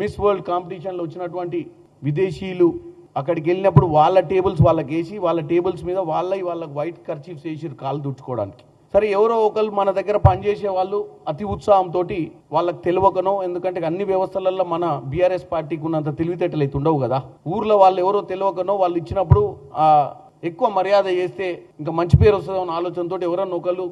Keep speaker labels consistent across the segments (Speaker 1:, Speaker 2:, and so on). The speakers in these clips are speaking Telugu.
Speaker 1: మిస్ వరల్డ్ కాంపిటీషన్లో వచ్చినటువంటి విదేశీయులు అక్కడికి వెళ్ళినప్పుడు వాళ్ళ టేబుల్స్ వాళ్ళకి వేసి వాళ్ళ టేబుల్స్ మీద వాళ్ళ వాళ్ళకి వైట్ కర్చీఫ్స్ వేసి కాలు దుడుచుకోవడానికి. సరే ఎవరో ఒకరు మన దగ్గర పనిచేసే వాళ్ళు అతి ఉత్సాహంతో వాళ్ళకి తెలియకనో ఎందుకంటే అన్ని వ్యవస్థలలో మన బీఆర్ఎస్ పార్టీకి ఉన్నంత తెలివితేటలు అయితే ఉండవు కదా. ఊర్లో వాళ్ళు ఎవరో తెలియకనో వాళ్ళు ఇచ్చినప్పుడు ఎక్కువ మర్యాద చేస్తే ఇంకా మంచి పేరు వస్తుందన్న ఆలోచనతో ఎవరన్నా ఒకళ్ళు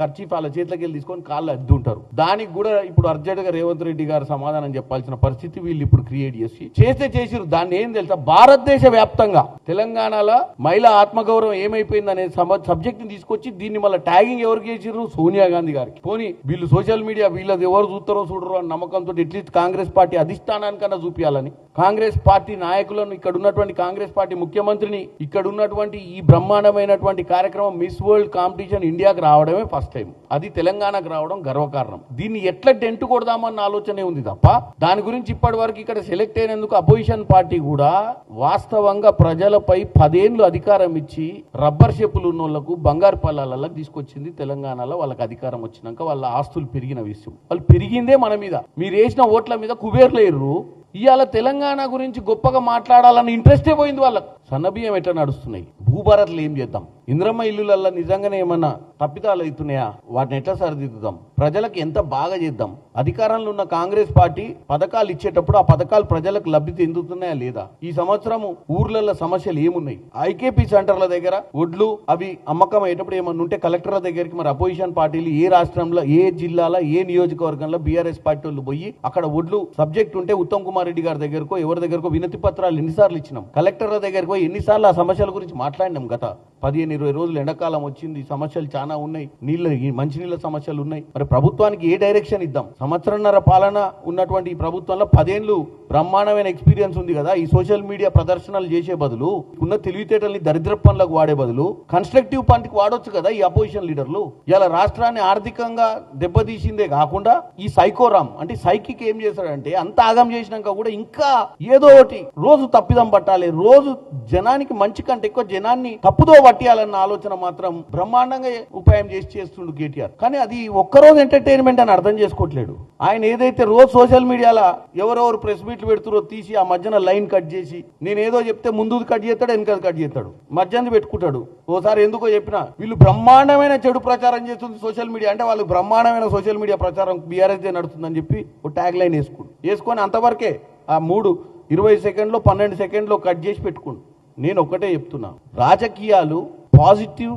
Speaker 1: ఖర్చు వాళ్ళ చేతిలోకి వెళ్ళి తీసుకొని కాళ్ళు అద్దు ఉంటారు దానికి కూడా ఇప్పుడు అర్జెంట్గా రేవంత్ రెడ్డి గారు సమాధానం చెప్పాల్సిన పరిస్థితి వీళ్ళు ఇప్పుడు క్రియేట్ చేసి చేస్తే చేసిరు దాన్ని ఏం తెలుసా? భారతదేశ వ్యాప్తంగా తెలంగాణలో మహిళా ఆత్మగౌరవం ఏమైపోయింది అనే సబ్జెక్ట్ని తీసుకొచ్చి దీన్ని మళ్ళీ ట్యాగింగ్ ఎవరికి చేసిర్రు? సోనియా గాంధీ గారికి. పోనీ వీళ్ళు సోషల్ మీడియా వీళ్ళది ఎవరు చూస్తారో చూడరు అని నమ్మకంతో అట్లీస్ట్ కాంగ్రెస్ పార్టీ అధిష్టానానికన్నా చూపించాలని కాంగ్రెస్ పార్టీ నాయకులను ఇక్కడ ఉన్నటువంటి కాంగ్రెస్ పార్టీ ముఖ్యమంత్రిని ఇక్కడ ఉన్నటువంటి ఈ బ్రహ్మాండమైనటువంటి కార్యక్రమం మిస్ వరల్డ్ కాంపిటీషన్ ఇండియాకి రావడమే ఫస్ట్ టైం అది తెలంగాణకు రావడం గర్వకారణం. దీన్ని ఎట్లా టెంట్ కొడదామన్న ఆలోచనే ఉంది తప్ప దాని గురించి ఇప్పటి వరకు ఇక్కడ సెలెక్ట్ అయినందుకు అపోజిషన్ పార్టీ కూడా వాస్తవంగా ప్రజలపై పదేళ్ళు అధికారం ఇచ్చి రబ్బర్ షెప్పులు ఉన్న వాళ్ళకు బంగారు పల్లాలకు తీసుకొచ్చింది తెలంగాణలో వాళ్ళకి అధికారం వచ్చినాక వాళ్ళ ఆస్తులు పెరిగిన విషయం. వాళ్ళు పెరిగిందే మన మీద. మీరు వేసిన ఓట్ల మీద కుబేర్లేరు ఇవాళ తెలంగాణ గురించి గొప్పగా మాట్లాడాలన్న ఇంట్రెస్టే పోయింది వాళ్ళకు. సన్నబియ్యం ఎట్లా నడుస్తున్నాయి? భూభారత్లు ఏం చేద్దాం? ఇంద్రమ్మ ఇల్లులల్లో నిజంగానే ఏమన్నా తప్పిదాలు అవుతున్నాయా? వాటిని ఎట్లా సరిదిద్దుదాం? ప్రజలకు ఎంత బాగా చేద్దాం? అధికారంలో ఉన్న కాంగ్రెస్ పార్టీ పథకాలు ఇచ్చేటప్పుడు ఆ పథకాలు ప్రజలకు లబ్ధి చెందుతున్నాయా లేదా? ఈ సంవత్సరం ఊర్లలో సమస్యలు ఏమున్నాయి? ఐకేపీ సెంటర్ల దగ్గర ఒడ్లు అవి అమ్మకం అయ్యేటప్పుడు ఏమన్నా ఉంటే కలెక్టర్ల దగ్గరికి మరి అపోజిషన్ పార్టీలు ఏ రాష్ట్రంలో ఏ జిల్లాలో ఏ నియోజకవర్గంలో బీఆర్ఎస్ పార్టీ వాళ్ళు పోయి అక్కడ ఒడ్లు సబ్జెక్ట్ ఉంటే ఉత్తమ్ కుమార్ రెడ్డి గారి దగ్గరకో ఎవరి దగ్గరకో వినతి పత్రాలు ఎన్నిసార్లు ఇచ్చినాం? కలెక్టర్ల దగ్గరకు ఎన్నిసార్లు ఆ సమస్యల గురించి మాట్లాడినాం గత పదిహేను ఇరవై రోజులు ఎండాకాలం వచ్చింది సమస్యలు చాలా ఉన్నాయి. నీళ్ళ ఈ మంచినీళ్ళ సమస్యలు ఉన్నాయి. మరి ప్రభుత్వానికి ఏ డైరెక్షన్ ఇద్దాం? సంవత్సరంన్నర పాలన ఉన్నటువంటి ఈ ప్రభుత్వంలో పదేళ్ళు బ్రహ్మాండమైన ఎక్స్పీరియన్స్ ఉంది కదా. ఈ సోషల్ మీడియా ప్రదర్శనలు చేసే బదులు ఉన్న తెలివితేటల్ని దరిద్ర పనులకు వాడే బదులు కన్స్ట్రక్టివ్ పంటకి వాడొచ్చు కదా ఈ అపోజిషన్ లీడర్లు. ఇలా రాష్ట్రాన్ని ఆర్థికంగా దెబ్బతీసిందే కాకుండా ఈ సైకోరామ్ అంటే సైకిక్ ఏం చేశాడంటే అంత ఆగం చేసినాక కూడా ఇంకా ఏదో ఒకటి రోజు తప్పిదం పట్టాలి రోజు జనానికి మంచి కంటే ఎక్కువ జనాన్ని తప్పుదో పట్టియాలన్న ఆలోచన మాత్రం బ్రహ్మాండంగా ఉపాయం చేసి చేస్తుండు కేటీఆర్. కానీ అది ఒక్కరోజు ఎంటర్టైన్మెంట్ అని అర్థం చేసుకోవట్లేడు ఆయన ఏదైతే రోజు సోషల్ మీడియాలో ఎవరెవరు ప్రెస్ మీట్ ఎట్లు పెడుతురో తీసి ఆ మధ్యన లైన్ కట్ చేసి నేను ఏదో చెప్తే ముందు కట్ చేస్తాడు వెనక కట్ చేస్తాడు. మధ్యది పెట్టుకుంటాడు. ఓసారి ఎందుకో చెప్పినా వీళ్ళు బ్రహ్మాండమైన చెడు ప్రచారం చేస్తుంది సోషల్ మీడియా. అంటే వాళ్ళు బ్రహ్మాండమైన సోషల్ మీడియా ప్రచారం బీఆర్ఎస్ నడుస్తుందని చెప్పి ఒక ట్యాగ్ లైన్ వేసుకుండు. వేసుకొని అంతవరకే ఆ మూడు ఇరవై సెకండ్లో పన్నెండు సెకండ్లో కట్ చేసి పెట్టుకుండు. నేను ఒకటే చెప్తున్నా. రాజకీయాలు పాజిటివ్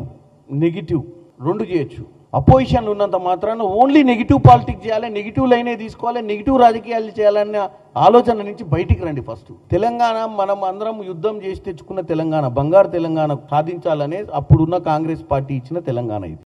Speaker 1: నెగిటివ్ రెండు చేయొచ్చు. అపోజిషన్ ఉన్నంత మాత్రాన ఓన్లీ నెగిటివ్ పాలిటిక్స్ చేయాలి నెగిటివ్ లైనే తీసుకోవాలి నెగిటివ్ రాజకీయాలు చేయాలన్న ఆలోచన నుంచి బయటికి రండి ఫస్ట్. తెలంగాణ మనం అందరం యుద్ధం చేసి తెచ్చుకున్న తెలంగాణ బంగారు తెలంగాణ సాధించాలనే అప్పుడున్న కాంగ్రెస్ పార్టీ ఇచ్చిన తెలంగాణ ఇది.